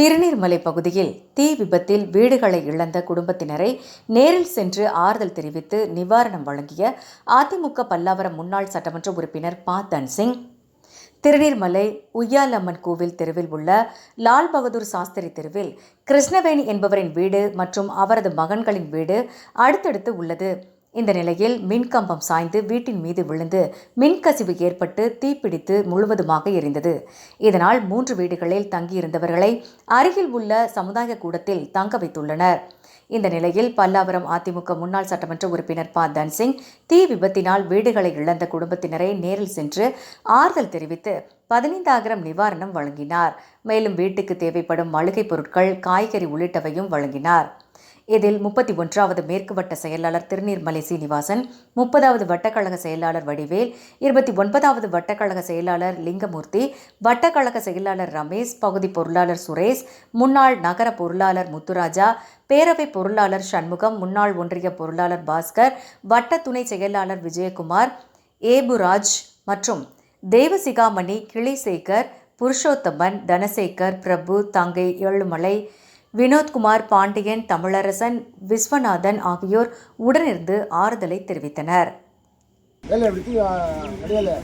திருநீர்மலை பகுதியில் தீ விபத்தில் வீடுகளை இழந்த குடும்பத்தினரை நேரில் சென்று ஆறுதல் தெரிவித்து நிவாரணம் வழங்கிய அதிமுக பல்லாவரம் முன்னாள் சட்டமன்ற உறுப்பினர் ப. தன்சிங். திருநீர்மலை உய்யாலம்மன் கோவில் தெருவில் உள்ள லால் பகதூர் சாஸ்திரி தெருவில் கிருஷ்ணவேணி என்பவரின் வீடு மற்றும் அவரது மகன்களின் வீடு அடுத்தடுத்து உள்ளது. இந்த நிலையில் மின்கம்பம் சாய்ந்து வீட்டின் மீது விழுந்து மின்கசிவு ஏற்பட்டு தீப்பிடித்து முழுவதுமாக எரிந்தது. இதனால் மூன்று வீடுகளில் தங்கியிருந்தவர்களை அருகில் உள்ள சமுதாய கூடத்தில் தங்க வைத்துள்ளனர். இந்த நிலையில் பல்லாவரம் அதிமுக முன்னாள் சட்டமன்ற உறுப்பினர் ப. தன்சிங் தீ விபத்தினால் வீடுகளை இழந்த குடும்பத்தினரை நேரில் சென்று ஆறுதல் தெரிவித்து பதினைந்தாயிரம் நிவாரணம் வழங்கினார். மேலும் வீட்டுக்கு தேவைப்படும் மளிகை பொருட்கள் காய்கறி உள்ளிட்டவையும் வழங்கினார். இதில் முப்பத்தி ஒன்றாவது மேற்கு வட்ட செயலாளர் திருநீர்மலை சீனிவாசன் முப்பதாவது வட்டக்கழக செயலாளர் வடிவேல் இருபத்தி ஒன்பதாவது வட்டக்கழக செயலாளர் லிங்கமூர்த்தி வட்டக்கழக செயலாளர் ரமேஷ் பகுதி பொருளாளர் சுரேஷ் முன்னாள் நகர பொருளாளர் முத்துராஜா பேரவை பொருளாளர் சண்முகம் முன்னாள் ஒன்றிய பொருளாளர் பாஸ்கர் வட்ட துணை செயலாளர் விஜயகுமார் ஏபுராஜ் மற்றும் தேவசிகாமணி கிளிசேகர் புருஷோத்தமன் தனசேகர் பிரபு தங்கை ஏழுமலை வினோத்குமார் பாண்டியன் தமிழரசன் விஸ்வநாதன் ஆகியோர் உடனிருந்து ஆறுதலை தெரிவித்தனர். வேலை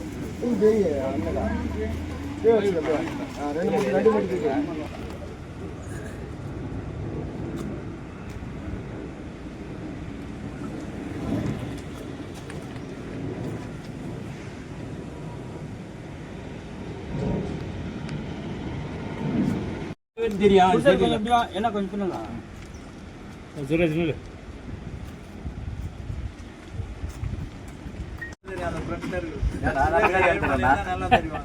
தெரியும். என்ன கொஞ்சம் பின்னுங்க சுரேஷ் நில்லு நல்லா தெரியும்